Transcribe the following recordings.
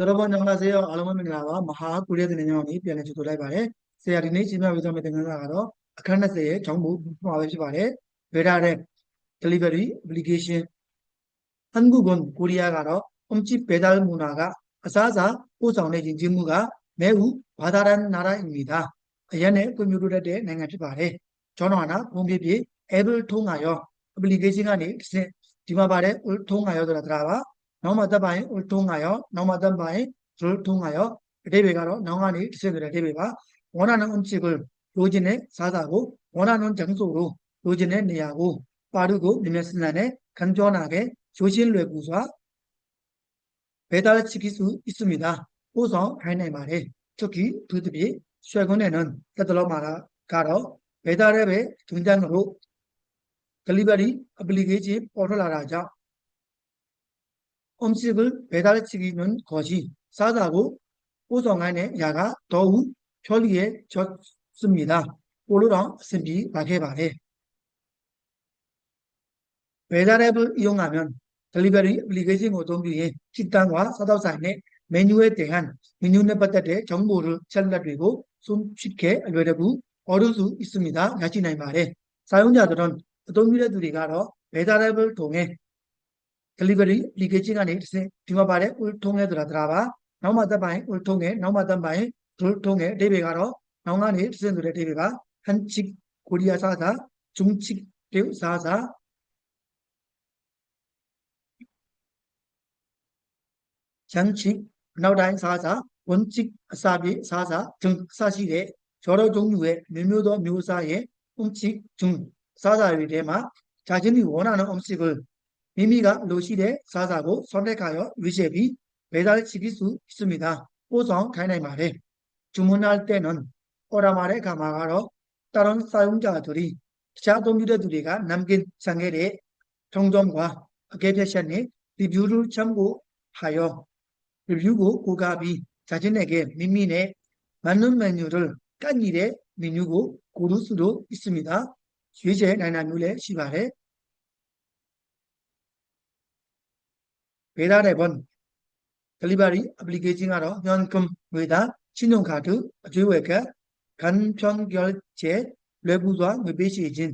여러분 안녕하세요.အားလုံးမင်္ဂလာပါမဟာကိုရီးယားသတင်းကြောင်းလေးပြန်လည်ကြိုဆိုလိုက်ပါတယ်။ဆရာဒီနေ့ရှင်းပြပေးသွားမယ့်သင်ခန်းစာကတော့အခန်း20ရဲ့ကျောင်းမှုမှာပဲဖြစ်ပါတယ်။ Beta တဲ့ delivery application 한국은 코리아ကတော့ 음식 배달 문화가 아사사 포장의 인증무가 매우 발달한 나라입니다. 아연의 꾸미루တဲ့နိုင်ငံဖြစ်ပါတယ်။ကျွန်တော်ကပုံပြပြ 앱을 통하여 application ကနေဒီမှာပါတယ် 통하여ဆိုတာတ 노마다 바이 을 통하여 노마다 바이 를 통하여 레베가로 명안이 되시그래 레베가 원하는 음식을 요진에 사다고 원하는 장소로 요진에 내야고 빠르고 미메스난에 간편하게 조실외 구사 배달시킬 수 있습니다. 우선 하이네 말에 특히 그들이 최근에는 깨달아 말아가로 배달앱의 등장으로 딜리버리 어플리케이션 포털 알아자 음식을 배달시키는 것이 싸다고 우성안의 야가 더욱 편리해졌습니다. 오로랑 신비 바게바레 배달앱을 이용하면 딜리버리 애플리케이션을 통해 식당과 사도사인의 메뉴에 대한 메뉴에 받을 정보를 전달되고 손쉽게 알려주고 얻을 수 있습니다. 야지나이 말에 사용자들은 어떤 미래들이가로 배달앱을 통해 delivery leakage ကနေတစ်ဆင့်ဒီမှာပါတယ် oil ထုံးငယ်ဆိုတာဒါပါနောက်မှသက်ပိုင်း oil ထုံးငယ်နောက်မှသက်ပိုင်း oil ထုံးငယ်အဓိပ္ပာယ်ကတော့နောက်ကနေတစ်ဆင့်ဆိုတဲ့အဓိပ္ပာယ်က hanchik ကိုရီးယားစာစာ jungchik တရုတ်စာစာချန်ချစ်နောက်တိုင်းစားစာဝန်ချစ်အစာပြေစားစာဂျုံစရှိတဲ့ကျော်တော်ကျုံယူရဲ့မျိုးမျိုးသောမျိုးစားရဲ့ဝန်ချစ်ဂျုံစားစာတွေထဲမှာဂျာချင်းဒီဝနာနောအမ်စီကို 미미가 로시의 사사고 선택하여 위셰비 배달 시킬 수 있습니다. 우선 가인의 말에 주문할 때는 오라말의 가마가로 다른 사용자들이 자 동료들이가 남긴 상해의 정점과 개표션의 리뷰를 참고하여 리뷰고 고갑이 자신에게 미민의 맞는 메뉴를 깐일의 메뉴고 고를 수도 있습니다. 유제 나나물의 시발에 ဒေတာတဲ့ကွန် delivery application ကတော့ myeongkum weda chinong kha tu အကျွေးဝယ်ကကန်ဖြောင်းကျော်ကျဲလွယ်ကူစွာငွေပေးချေခြင်း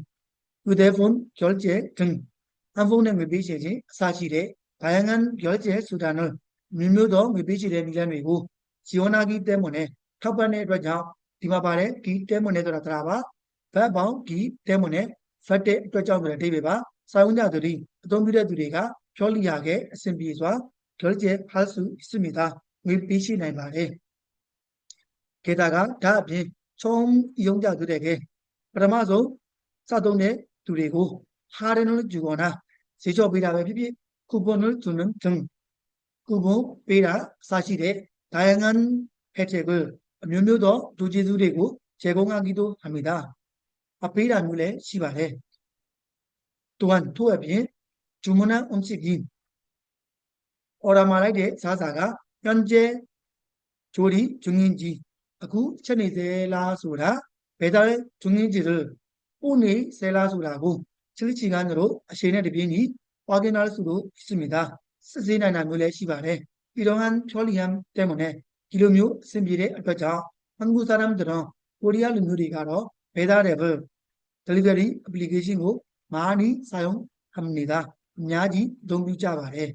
with the phone ကျော်ကျဲတန်အဖုန်းနဲ့ငွေပေးချေခြင်းအစရှိတဲ့ဘိုင်ငန်ကျော်ကျဲဆိုတာနော်မျိုးမျိုးသောငွေပေးချေတဲ့နည်းလမ်းတွေကိုဇီဝနာကီတဲမွန်နဲ့ထောက်ပံ့တဲ့အတွက်ကြောင့်ဒီမှာပါတဲ့ဒီတဲမွန်နဲ့ဆိုတာတရာပါဘတ်ပေါင်းဒီတဲမွန်နဲ့ဖတ်တဲ့အတွက်ကြောင့်ဆိုတဲ့အဓိပ္ပာယ်ပါစာဝန်ကြသူတွေအသုံးပြုတဲ့သူတွေက 편리하게 SMB에서 결제할 수 있습니다. 웹빛이 날말에 게다가 다음에 처음 이용자들에게 프라마소 사동에 두리고 할인을 주거나 제조비라의 비비 쿠폰을 주는 등 쿠폰 베라 사실에 다양한 혜택을 몇몇 더 두지두리고 제공하기도 합니다. 앞이란 물에 시발에 또한 토앱이 주문한 음식인 오라마라의 사사가 현재 조리 중인지 아쿠 천이세라수라 배달 중인지를 오니세라수라고 실시간으로 시내 대변이 확인할 수도 있습니다. 스시나나 묘래 시발에 이러한 편리함 때문에 기름유 승비의 앞에서 한국 사람들은 코리아 류미리가로 배달 앱을 델리베리 애플리케이션으로 많이 사용합니다. အများကြီးအသုံးပြုကြပါတယ်